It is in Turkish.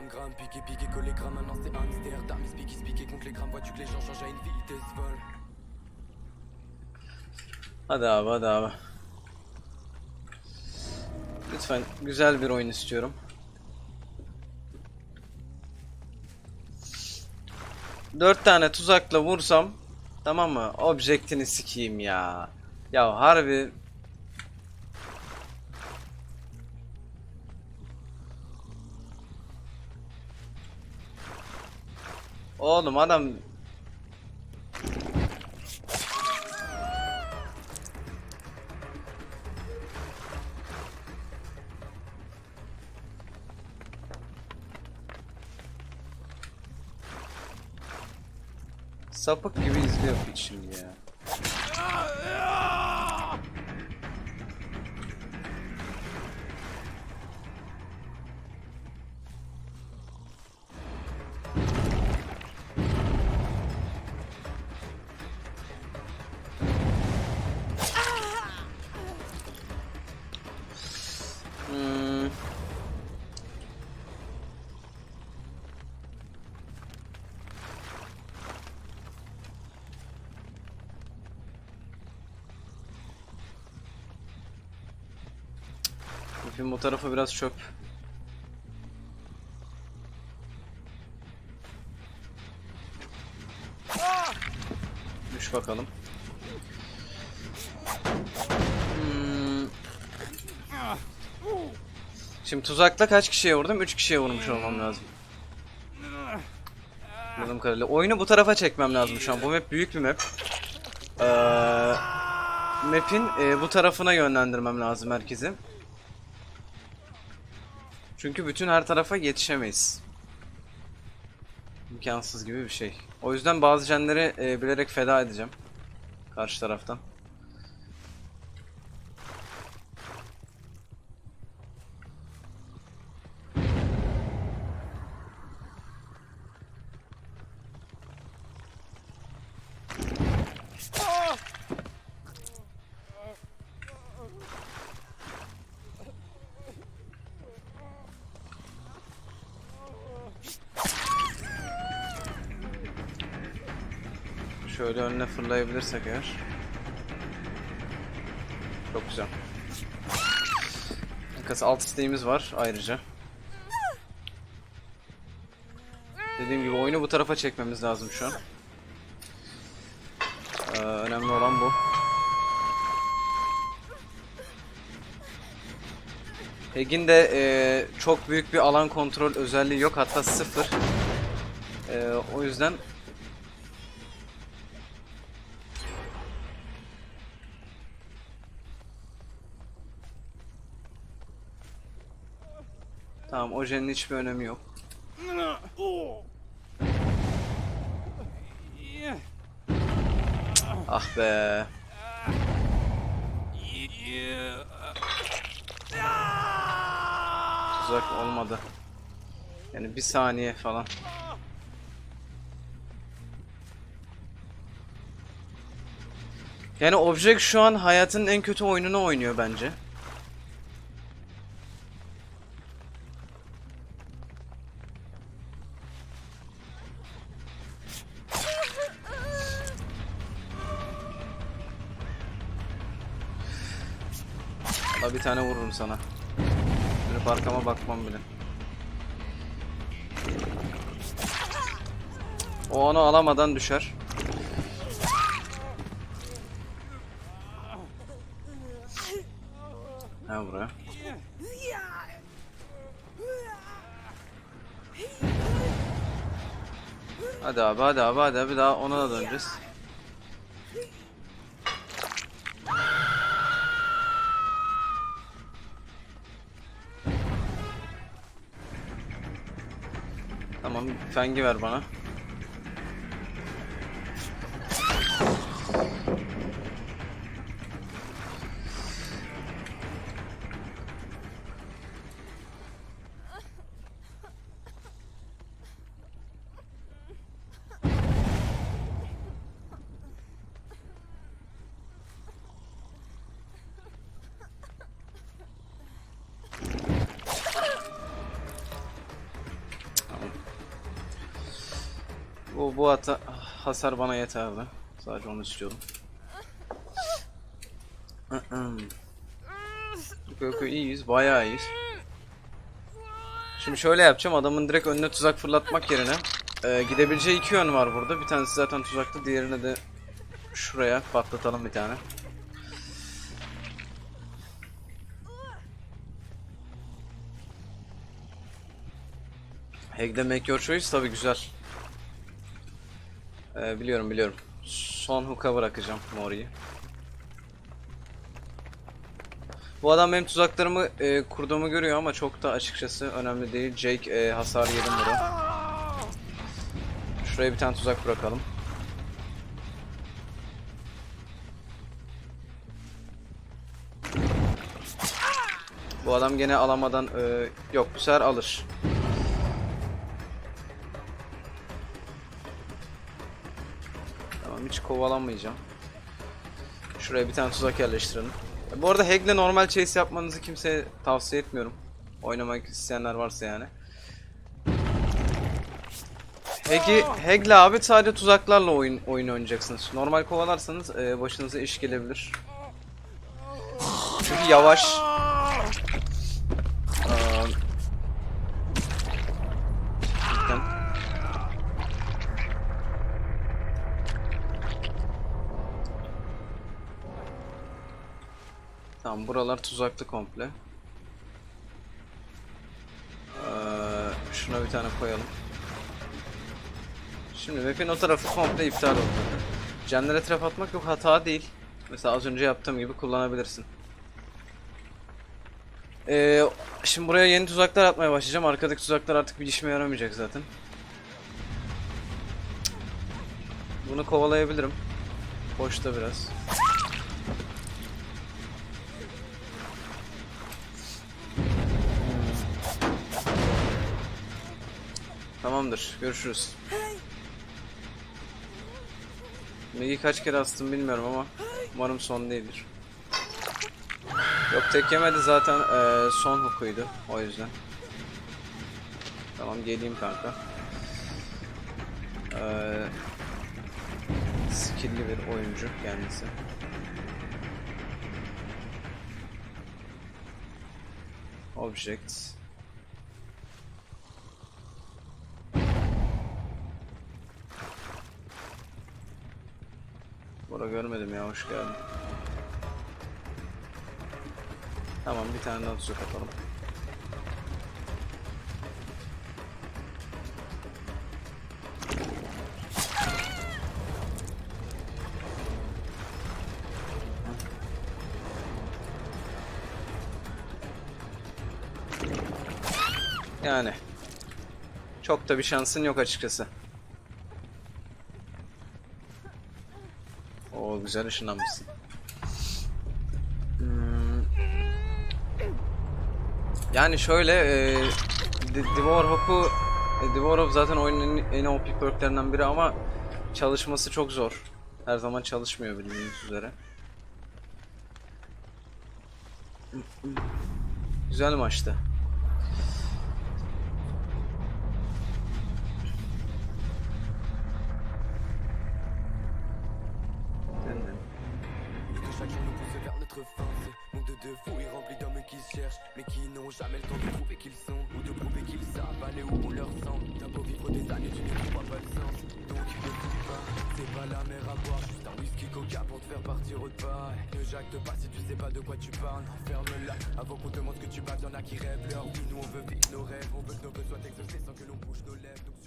Gram, gram, piqué, piqué, collé, gram, maintenant c'est. Ils piquent, ils piquent contre les grammes. Vois-tu que les gens changent à une vitesse folle? Hadi abi. Lütfen güzel bir oyun istiyorum. Dört tane tuzakla vursam tamam mı? Objektini sikeyim ya. Ya harbi Oğlum adam sapık gibi izliyor piç şimdi ya. Bakayım bu tarafa biraz çöp. Düş bakalım. Hmm. Şimdi tuzakla kaç kişiye vurdum? 3 kişiye vurmuş olmam lazım. Anladığım kadarıyla. Oyunu bu tarafa çekmem lazım şu an. Bu map büyük bir map. Ee, map'in e, bu tarafına yönlendirmem lazım herkesi. Çünkü bütün her tarafa yetişemeyiz. İmkansız gibi bir şey. O yüzden bazı jenleri e, bilerek feda edeceğim. Karşı taraftan. Şöyle önüne fırlayabilirsek eğer. Çok güzel. Arkası alt isteğimiz var ayrıca. Dediğim gibi oyunu bu tarafa çekmemiz lazım şu an. Ee, önemli olan bu. Heg'in de e, çok büyük bir alan kontrol özelliği yok hatta sıfır. E, o yüzden Tamam ojenin hiçbir önemi yok. Ah be. Tuzak olmadı. Yani bir saniye falan. Yani Object şu an hayatın en kötü oyununu oynuyor bence. Daha bir tane vururum sana. Dönüp arkama bakmam bile. O onu alamadan düşer. Ha buraya. Hadi abi hadi abi hadi abi daha ona da döneceğiz. Tamam fengi ver bana. Bu, bu hata, hasar bana yeterli. Sadece onu istiyordum. yok iyiyiz. Bayağı iyiyiz. Şimdi şöyle yapacağım. Adamın direkt önüne tuzak fırlatmak yerine e, gidebileceği iki yön var burada. Bir tanesi zaten tuzakta. Diğerine de şuraya patlatalım bir tane. Hack'de make your choice tabi güzel. Ee, biliyorum biliyorum. Son hook'a bırakacağım Mori'yi. Bu adam benim tuzaklarımı e, kurduğumu görüyor ama çok da açıkçası önemli değil. Jake e, hasar yedim burada. Şuraya bir tane tuzak bırakalım. Bu adam gene alamadan e, yok bu sefer alır. Hiç kovalanmayacağım. Şuraya bir tane tuzak yerleştirelim. E, Bu arada Hag'le normal chase yapmanızı kimseye tavsiye etmiyorum. Oynamak isteyenler varsa yani. Hag'i, Hag'le abi sadece tuzaklarla oyun oyun oynayacaksınız. Normal kovalarsanız e, başınıza iş gelebilir. Çünkü yavaş. Tamam buralar tuzaklı komple. Ee, şuna bir tane koyalım. Şimdi map'in o tarafı komple iptal oldu. Canlara trap atmak yok hata değil. Mesela az önce yaptığım gibi kullanabilirsin. Ee, şimdi buraya yeni tuzaklar atmaya başlayacağım. Arkadaki tuzaklar artık bir işime yaramayacak zaten. Bunu kovalayabilirim. Boşta biraz. Tamamdır. Görüşürüz. Meg'i kaç kere astım bilmiyorum ama umarım son değildir. Yok tek yemedi zaten eee, son hukuydu o yüzden. Tamam geleyim kanka. Eee skill'li bir oyuncu kendisi. Object. Bora görmedim ya hoş geldin. Tamam bir tane daha tuzak atalım. Yani çok da bir şansın yok açıkçası. Güzel ışınlanmışsın. Hmm. Yani şöyle e, D- Dwarhawk'u e, Dwarhawk zaten oyunun en, en OP perklerinden biri ama çalışması çok zor. Her zaman çalışmıyor bildiğiniz üzere. Güzel maçtı. La mer à boire Juste un whisky coca pour te faire partir au pas. Ne jacte pas si tu sais pas de quoi tu parles. Ferme-la avant qu'on te montre que tu baves Y'en a qui rêvent. Leur vie, nous on veut vivre nos rêves. On veut que nos besoins t'exaucer sans que l'on bouge nos lèvres